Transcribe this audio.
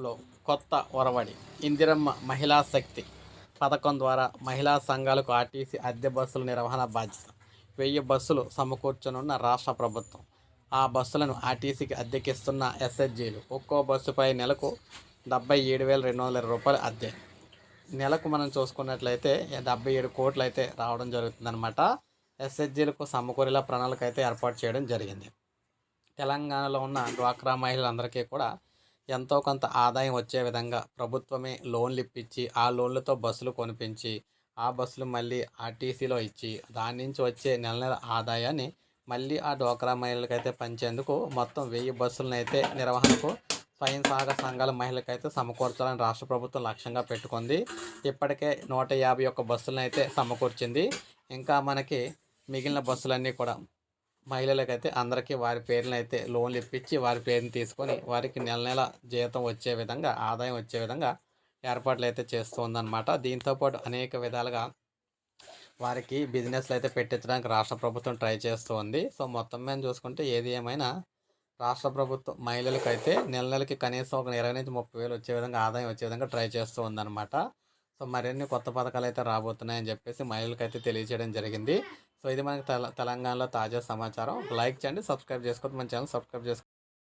లో కొత్త ఒరవడి ఇందిరమ్మ మహిళా శక్తి పథకం ద్వారా మహిళా సంఘాలకు ఆర్టీసీ అద్దె బస్సుల నిర్వహణ బాధ్యత. వెయ్యి బస్సులు సమకూర్చనున్న రాష్ట్ర ప్రభుత్వం. ఆ బస్సులను ఆర్టీసీకి అద్దెకిస్తున్న ఎస్హెచ్జీలు ఒక్కో బస్సుపై నెలకు డెబ్బై ఏడు వేల రెండు వందల రూపాయలు అద్దె. నెలకు మనం చూసుకున్నట్లయితే డెబ్బై ఏడు కోట్లు అయితే రావడం జరుగుతుందన్నమాట. ఎస్హెచ్జీలకు సమకూరేలా ప్రణాళిక అయితే ఏర్పాటు చేయడం జరిగింది. తెలంగాణలో ఉన్న డ్వాక్రా మహిళలందరికీ కూడా ఎంతో కొంత ఆదాయం వచ్చే విధంగా ప్రభుత్వమే లోన్లు ఇప్పించి ఆ లోన్లతో బస్సులు కొనిపించి ఆ బస్సులు మళ్ళీ ఆర్టీసీలో ఇచ్చి దాని నుంచి వచ్చే నెల నెల ఆదాయాన్ని మళ్ళీ ఆ డ్వాక్రా మహిళలకైతే పంచేందుకు మొత్తం వెయ్యి బస్సులను అయితే నిర్వహణకు స్వయం సహాయక సంఘాల మహిళలకైతే సమకూర్చాలని రాష్ట్ర ప్రభుత్వం లక్ష్యంగా పెట్టుకుంది. ఇప్పటికే నూట యాభై ఒక్క బస్సులను అయితే సమకూర్చింది. ఇంకా మనకి మిగిలిన బస్సులన్నీ కూడా మహిళలకైతే అందరికీ వారి పేర్లను అయితే లోన్లు ఇప్పించి వారి పేరుని తీసుకొని వారికి నెల నెల జీతం వచ్చే విధంగా ఆదాయం వచ్చే విధంగా ఏర్పాట్లు అయితే చేస్తుందన్నమాట దీంతోపాటు అనేక విధాలుగా వారికి బిజినెస్లు అయితే పెట్టించడానికి రాష్ట్ర ప్రభుత్వం ట్రై చేస్తూ ఉంది సో మొత్తం మీద చూసుకుంటే ఏది ఏమైనా రాష్ట్ర ప్రభుత్వం మహిళలకైతే నెల నెలకి కనీసం ఒక ఇరవై నుంచి ముప్పై వేలు వచ్చే విధంగా ఆదాయం వచ్చే విధంగా ట్రై చేస్తూ ఉందన్నమాట సో మరిన్ని కొత్త పథకాలు అయితే రాబోతున్నాయని చెప్పేసి మహిళలకైతే తెలియజేయడం జరిగింది. సో ఇది మనకి తెల తెలంగాణలో తాజా సమాచారం. లైక్ చేయండి సబ్స్క్రైబ్ చేసుకోవద్దు. మన ఛానల్ సబ్స్క్రైబ్ చేసుకోండి